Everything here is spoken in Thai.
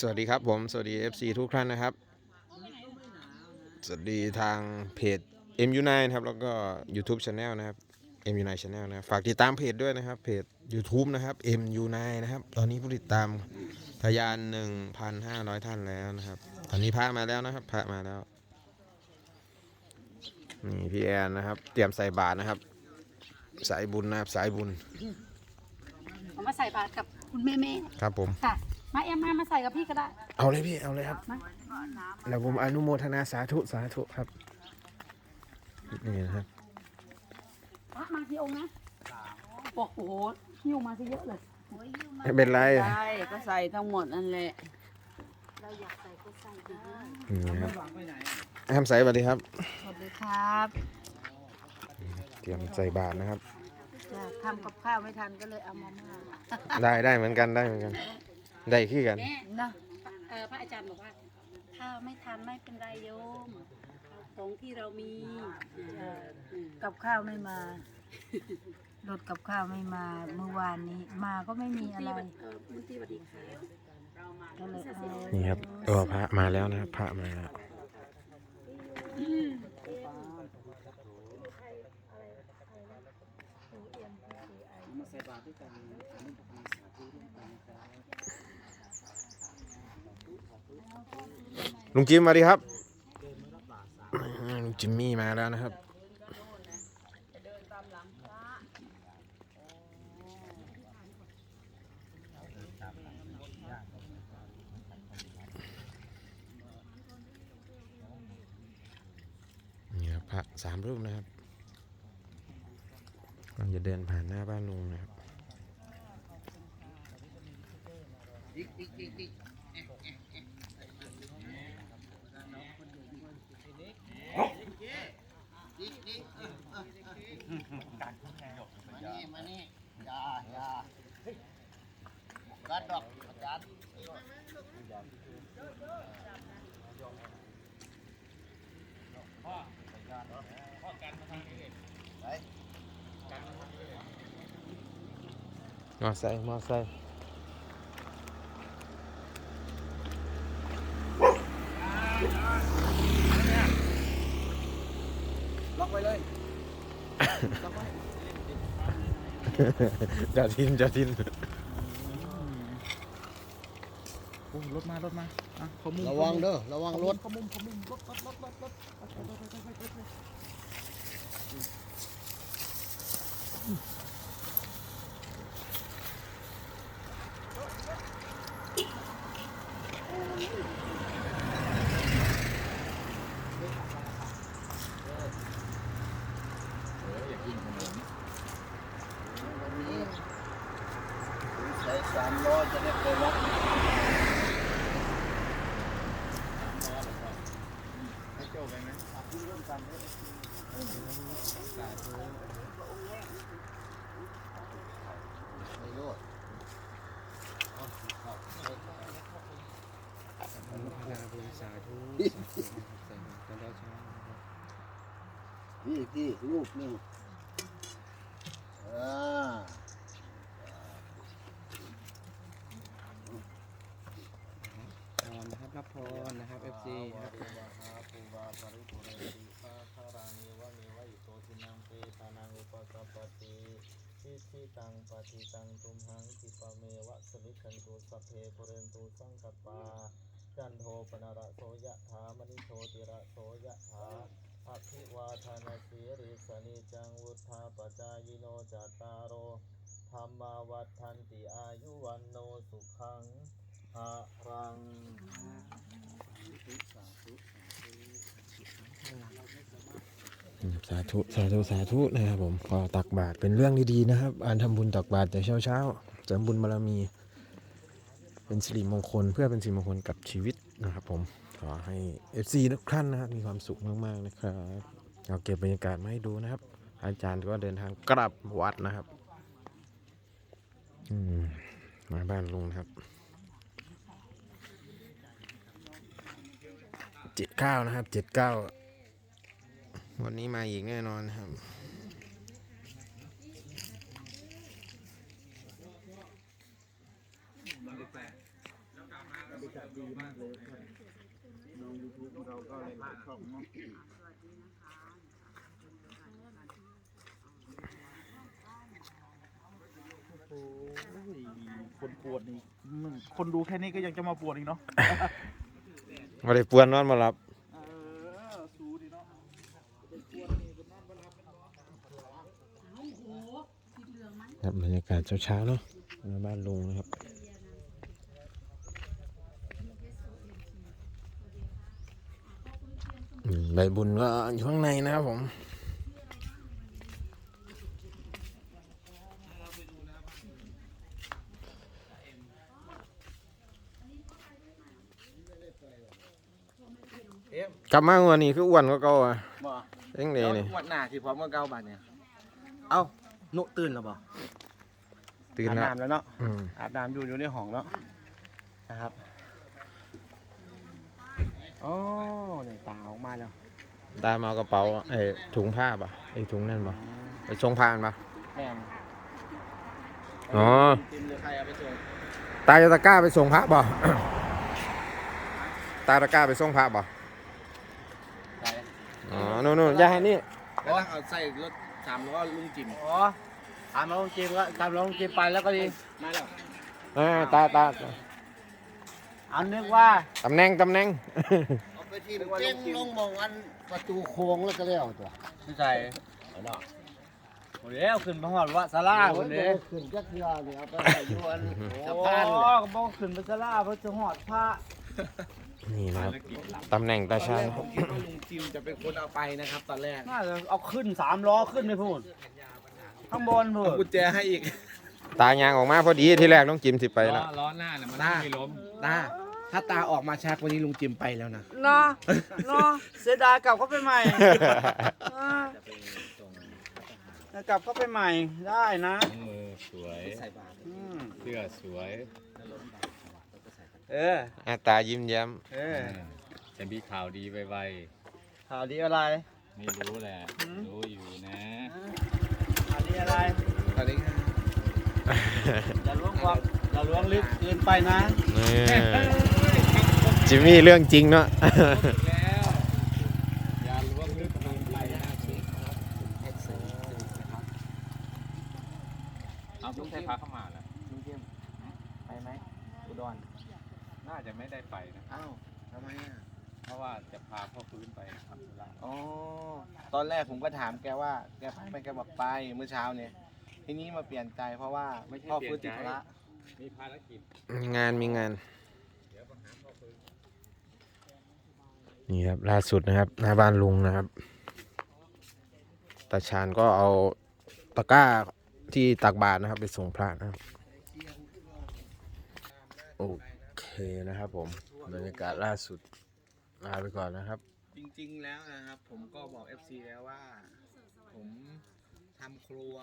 สวัสดีครับผม สวัสดี FC ทุกท่านนะครับ สวัสดีทางเพจ MU9 นะครับ แล้วก็ YouTube Channel นะครับ MU9 Channel นะครับฝากติดตามเพจด้วยนะครับ เพจ YouTube นะครับ MU9 นะครับ ตอนนี้ผู้ติดตามทะยาน 1,500 ท่านแล้วนะครับ ตอนนี้พระมาแล้วนะครับ พระมาแล้ว นี่พี่แอนนะครับ เตรียมใส่บาตรนะครับ สายบุญนะครับ สายบุญเอามาใส่บาตรกับคุณแม่แม่ครับผมๆค่ะ มาเอ็มมามาใส่กับพี่ก็ได้เอาเลยพี่เอาเลยครับมาแล้วผมอนุโมทนาสาธุสาธุครับนี่นะครับพระมากี่องค์นะบอกโอ้โหหิ้วมาซะเยอะเลยไม่เป็นไรใช่ก็ใส่ทั้งหมดนั่นแหละเราอยากใส่ก็ใส่ดีนี่ครับแอมใส่สวัสดีครับสวัสดีครับ เตรียมใส่บาตรนะครับจะทำกับข้าวไม่ทันก็เลยเอามาม่าได้ได้เหมือนกันได้เหมือนกัน ได้ขี้กัน แม่นะเออพระอาจารย์บอกว่า ถ้าไม่ทันไม่เป็นไรโยมเอาของที่เรามีเอออืมกับข้าวไม่มารถกับข้าวไม่มาเมื่อวานนี้ มาก็ไม่มีอะไรเออมุนที่สวัสดีค่ะ ก็เลยเอา นี่ครับเออพระมาแล้วนะครับพระมาแล้ว ลุงจิมสวัสดีครับลุงจิมมี่มาแล้วนะครับเนี่ครับพระสามรูปนะครับกำลังจะเดินผ่านหน้าบ้านลุงนะครับ มานี่อย่าอย่ากัดดอกอาจารย์มอไซค์มอไซค์ล็อกไว้เลยจอ ดทินจอดทินโอ้รถมารถมาอะเขามุมระวังเด้อระวังรถเขามุมเขามุมรถรถรถรถรถอย่ายิงผม ใช้ นาบุญสาธุใส่ตอนเช้าพี่พี่ลูกนี่อ่า พรนะครับรับพรนะครับ FC ครับ ปูบาปริปุเรติสาคารังเอวะเมวะอิโตทินังเปตานังอุปสัปปติทิทิตังป ฏิตังตุมหังคิปะเมวะสมิคันตุสัพเพปุเรนตุสังกปปาจันโทปนระโสยะถามณิโชติระโสยะถาอภิวาทนาสีริสนิจังวุธาปจายโนจัตตารโอธรรมาวัฏทันติอายุวันโนสุขังหะรังสาธุสาธุสาธุ สาธุสาธุสาธุนะครับผมก็ตักบาตรเป็นเรื่องดีๆนะครับการทำบุญตักบาตรแต่เช้าๆเสริมบุญบารมี เป็นสิริมงคลเพื่อเป็นสิริมงคลกับชีวิตนะครับผมขอให้ FC ทุกท่านนะครับมีความสุขมากๆนะครับเราเก็บบรรยากาศมาให้ดูนะครับ อาจารย์ก็เดินทางกลับวัดนะครับมาบ้านลุงครับเจ็ดเก้านะครับเจ็ดเก้า วันนี้มาอีกแน่นอนนะครับดีมากเลยครับน้องยูทูบเราก็เลยหลายช่องเนาะโอ้ยคนปวดนี่มึงคนดูแค่นี้ก็ยังจะมาปวดอีกเนาะ มาได้ปวนนอนมาหลับ เออสู้ดีเนาะ ครับบรรยากาศเช้าๆเนาะมาบ้านลุงนะครับอืมใบบุญก็อยู่ข้างในนะครับผมเอ๊ะกลับมาวันนี้คืออ้วนก็เก่าอะบ่เร่งเดเดี๋ยวนี่งวดหน้าที่พร้อมกับเก้าบาทเนี่ย เอ้า นุตื่นแล้วบ่ตื่นอาบแล้วน้ำแล้วเนาะอืมอาบน้ำอยู่อยู่ในห้องเนาะนะครับอ๋อเนี่ยตาออกมาแล้วตามเอากระเป๋าไอ้ถุงผ้าป่ะไอ้ถุงนั่นป่ะไปชงผ้ามันป่ะ แม่งอ๋อ ทีมหรือใครเอาไปส่งตาจะตะกร้าไปส่งพระป่ะ ตาตะกร้าไปส่งพระป่ะใครอ๋อนู่นนู่นอย่าให้นี่แล้วเอาใส่รถ สามล้อลุงจิมอ๋อตามลงจิมก็ตามลงจิมไปแล้วก็ดีมาแล้วอ่าตาตาอันนึกว่าตำแหน่งตำแหน่งเอาไปที่เจ้งลงมองอันประตูโค้งแล้วก็แล้วตัวใส่โอ้เดี๋ยวขึ้นมาหอดวะสลาคนนี้ขึ้นจักเทือเนี่ยเอาไปไว้อยู่อันสะโอ้พานก็เนี่ยบอกขึ้นไปสลาเพราะจะหอดผ้า นี่นะครับตำแหน่งตาตอนชาแรญกผมคิดว่าลุงจิมจะเป็นคนเอาไปนะครับ ตอนแรกน่าจะเอาขึ้นสามล้อขึ้นไปพูดข้างบนพูเอาดกุญแจให้อีก ตายางออกมาพอดีที่แรกต้องจิ้มสิไปแล้วล้อหน้าน่ะมันตาไม่ล้มตาถ้าตาออกมาชักวันนี้ลุงจิมไปแล้วนะเนาะเนาะเสียดายกลับเข้าไปใหม่เออกลับเข้าไปใหม่ได้นะ มือสวยอืมเสื้อสวย เอออะตายิ้มแย้มเออ จะมีข่าวดีไวข่าวดีอะไร ๆ ไม่รู้แหละหืม รู้อยู่นะ ข่าวดีอะไรตอนนี้อย่าล้วงความอย่าล้วงลึกเกินไปนะนี่จิมมี่เรื่องจริงเนาะ แล้วอย่าล้วงลึกลงไปนะเอาต้องใช้พาเข้ามาแล้วลุงจิมไปไหมอุดร น่าจะไม่ได้ไปนะ อ้าวทำไมอะเพราะว่าจะพาพ่อฟื้นไปทำธุระอ๋อตอนแรกผมก็ถามแกว่า แกไปไหมแกบอกไปเมื่อเช้าเนี่ย ทีนี้มาเปลี่ยนใจเพราะว่าพ่อฟื้นติดธุระมีภารกิจมีงานมีงาน นี่ครับล่าสุดนะครับหน้าบ้านลุงนะครับตาชาญก็เอาตะกร้าที่ตักบาตรนะครับ ไปส่งพระนะครับโอ เคนะครับผมบรรยากาศล่าสุดลาไปก่อนนะครับ จริงๆแล้วนะครับ ผมก็บอก FC แล้วว่า ผมทำครัว